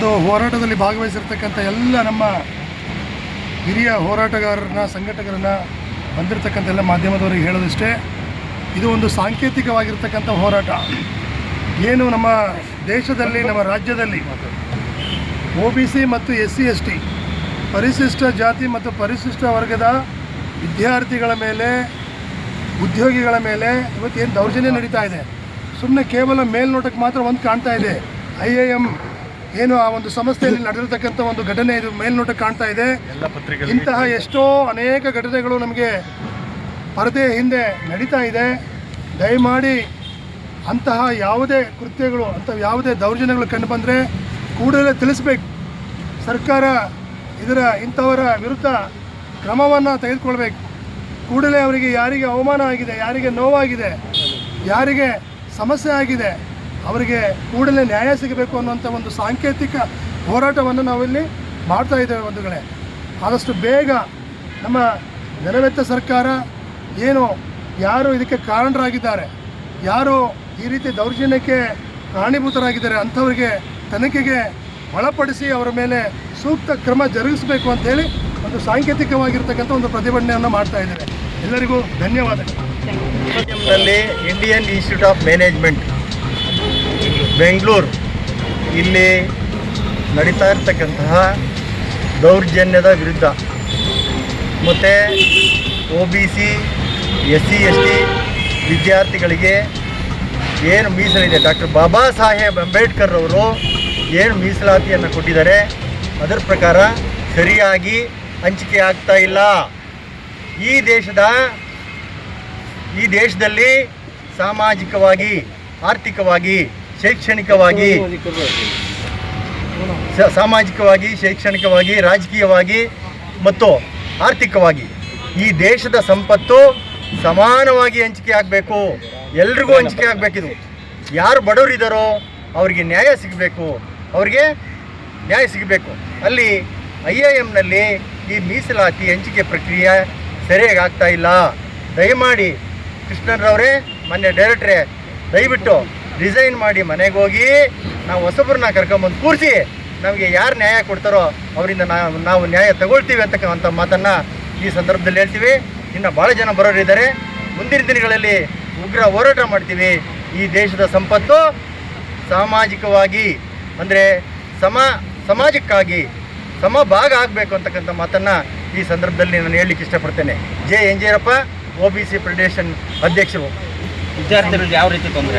ಒಂದು ಹೋರಾಟದಲ್ಲಿ ಭಾಗವಹಿಸಿರ್ತಕ್ಕಂಥ ಎಲ್ಲ ನಮ್ಮ ಹಿರಿಯ ಹೋರಾಟಗಾರರನ್ನ, ಸಂಘಟಕರನ್ನ ಬಂದಿರತಕ್ಕಂಥ ಎಲ್ಲ ಮಾಧ್ಯಮದವರಿಗೆ ಹೇಳೋದಿಷ್ಟೇ, ಇದು ಒಂದು ಸಾಂಕೇತಿಕವಾಗಿರ್ತಕ್ಕಂಥ ಹೋರಾಟ. ಏನು ನಮ್ಮ ದೇಶದಲ್ಲಿ, ನಮ್ಮ ರಾಜ್ಯದಲ್ಲಿ ಒ ಬಿ ಸಿ ಮತ್ತು ಎಸ್ ಸಿ, ಎಸ್ ಟಿ ಪರಿಶಿಷ್ಟ ಜಾತಿ ಮತ್ತು ಪರಿಶಿಷ್ಟ ವರ್ಗದ ವಿದ್ಯಾರ್ಥಿಗಳ ಮೇಲೆ, ಉದ್ಯೋಗಿಗಳ ಮೇಲೆ ಇವತ್ತೇನು ದೌರ್ಜನ್ಯ ನಡೀತಾ ಇದೆ? ಸುಮ್ಮನೆ ಕೇವಲ ಮೇಲ್ನೋಟಕ್ಕೆ ಮಾತ್ರ ಒಂದು ಕಾಣ್ತಾ ಇದೆ. ಐ ಎ ಎಂ ಏನು ಆ ಒಂದು ಸಂಸ್ಥೆಯಲ್ಲಿ ನಡೆದಿರ್ತಕ್ಕಂಥ ಒಂದು ಘಟನೆ ಇದು ಮೇಲ್ನೋಟ ಕಾಣ್ತಾ ಇದೆ. ಇಂತಹ ಎಷ್ಟೋ ಅನೇಕ ಘಟನೆಗಳು ನಮಗೆ ಪರದೆ ಹಿಂದೆ ನಡೀತಾ ಇದೆ. ದಯಮಾಡಿ ಅಂತಹ ಯಾವುದೇ ಕೃತ್ಯಗಳು ಅಂತ ಯಾವುದೇ ದೌರ್ಜನ್ಯಗಳು ಕಂಡು ಬಂದರೆ ಕೂಡಲೇ ತಿಳಿಸ್ಬೇಕು. ಸರ್ಕಾರ ಇದರ ಇಂಥವರ ವಿರುದ್ಧ ಕ್ರಮವನ್ನು ತೆಗೆದುಕೊಳ್ಬೇಕು. ಕೂಡಲೇ ಅವರಿಗೆ ಯಾರಿಗೆ ಅವಮಾನ ಆಗಿದೆ ಯಾರಿಗೆ ನೋವಾಗಿದೆ ಯಾರಿಗೆ ಸಮಸ್ಯೆ ಆಗಿದೆ ಅವರಿಗೆ ಕೂಡಲೇ ನ್ಯಾಯ ಸಿಗಬೇಕು ಅನ್ನುವಂಥ ಒಂದು ಸಾಂಕೇತಿಕ ಹೋರಾಟವನ್ನು ನಾವಿಲ್ಲಿ ಮಾಡ್ತಾ ಇದ್ದೇವೆ ಬಂಧುಗಳೇ. ಆದಷ್ಟು ಬೇಗ ನಮ್ಮ ನೆರವೆತ್ತ ಸರ್ಕಾರ ಏನು, ಯಾರು ಇದಕ್ಕೆ ಕಾರಣರಾಗಿದ್ದಾರೆ, ಯಾರು ಈ ರೀತಿ ದೌರ್ಜನ್ಯಕ್ಕೆ ಕಾರಣೀಭೂತರಾಗಿದ್ದಾರೆ ಅಂಥವರಿಗೆ ತನಿಖೆಗೆ ಒಳಪಡಿಸಿ ಅವರ ಮೇಲೆ ಸೂಕ್ತ ಕ್ರಮ ಜರುಗಿಸಬೇಕು ಅಂತೇಳಿ ಒಂದು ಸಾಂಕೇತಿಕವಾಗಿರ್ತಕ್ಕಂಥ ಒಂದು ಪ್ರತಿಭಟನೆಯನ್ನು ಮಾಡ್ತಾ ಇದ್ದೇವೆ. ಎಲ್ಲರಿಗೂ ಧನ್ಯವಾದಗಳು. Indian Institute of Management Bengaluru ಇಲ್ಲಿ ನಡೀತಾ ಇರ್ತಕ್ಕಂತಹ ದೌರ್ಜನ್ಯದ ವಿರುದ್ಧ. ಮತ್ತು O B C S C S T ವಿದ್ಯಾರ್ಥಿಗಳಿಗೆ ಏನು ಮೀಸಲಿದೆ ಡಾಕ್ಟರ್ ಬಾಬಾ ಸಾಹೇಬ್ ಅಂಬೇಡ್ಕರ್ ಅವರು ಏನು ಮೀಸಲಾತಿಯನ್ನು ಕೊಟ್ಟಿದ್ದಾರೆ, ಅದರ ಪ್ರಕಾರ ಸರಿಯಾಗಿ ಹಂಚಿಕೆ ಆಗ್ತಾ ಇಲ್ಲ. ಈ ದೇಶದ, ಈ ದೇಶದಲ್ಲಿ ಸಾಮಾಜಿಕವಾಗಿ, ಆರ್ಥಿಕವಾಗಿ ಶೈಕ್ಷಣಿಕವಾಗಿ ಸಾಮಾಜಿಕವಾಗಿ, ಶೈಕ್ಷಣಿಕವಾಗಿ, ರಾಜಕೀಯವಾಗಿ ಮತ್ತು ಆರ್ಥಿಕವಾಗಿ ಈ ದೇಶದ ಸಂಪತ್ತು ಸಮಾನವಾಗಿ ಹಂಚಿಕೆ ಆಗಬೇಕು. ಎಲ್ರಿಗೂ ಹಂಚಿಕೆ ಆಗಬೇಕಿದು ಯಾರು ಬಡವರಿದ್ದಾರೋ ಅವರಿಗೆ ನ್ಯಾಯ ಸಿಗಬೇಕು. ಅವರಿಗೆ ನ್ಯಾಯ ಸಿಗಬೇಕು. ಅಲ್ಲಿ ಐ ಎ ಎಮ್ನಲ್ಲಿ ಈ ಮೀಸಲಾತಿ ಹಂಚಿಕೆ ಪ್ರಕ್ರಿಯೆ ಸರಿಯಾಗಿ ಆಗ್ತಾ ಇಲ್ಲ. ದಯಮಾಡಿ ಕೃಷ್ಣನ್ರವರೇ ಮೊನ್ನೆ ಡೈರೆಕ್ಟ್ರೇ, ದಯವಿಟ್ಟು ರಿಸೈನ್ ಮಾಡಿ ಮನೆಗೆ ಹೋಗಿ ನಾವು ಹೊಸಬ್ರನ್ನ ಕರ್ಕೊಂಬಂದು ಕೂರಿಸಿ ನಮಗೆ ಯಾರು ನ್ಯಾಯ ಕೊಡ್ತಾರೋ ಅವರಿಂದ ನಾವು ನ್ಯಾಯ ತಗೊಳ್ತೀವಿ ಅಂತಕ್ಕಂಥ ಮಾತನ್ನು ಈ ಸಂದರ್ಭದಲ್ಲಿ ಹೇಳ್ತೀವಿ. ಇನ್ನು ಭಾಳ ಜನ ಬರೋರಿದ್ದಾರೆ. ಮುಂದಿನ ದಿನಗಳಲ್ಲಿ ಉಗ್ರ ಹೋರಾಟ ಮಾಡ್ತೀವಿ. ಈ ದೇಶದ ಸಂಪತ್ತು ಸಾಮಾಜಿಕವಾಗಿ ಅಂದರೆ ಸಮ ಸಮಾಜಕ್ಕಾಗಿ ಸಮ ಭಾಗ ಆಗಬೇಕು ಅಂತಕ್ಕಂಥ ಮಾತನ್ನು ಈ ಸಂದರ್ಭದಲ್ಲಿ ನಾನು ಹೇಳಲಿಕ್ಕೆ ಇಷ್ಟಪಡ್ತೇನೆ. J. N. Jayarappa O. B. C. Federation ಅಧ್ಯಕ್ಷರು. ವಿದ್ಯಾರ್ಥಿಗಳಿಗೆ ಯಾವ ರೀತಿ ತೊಂದರೆ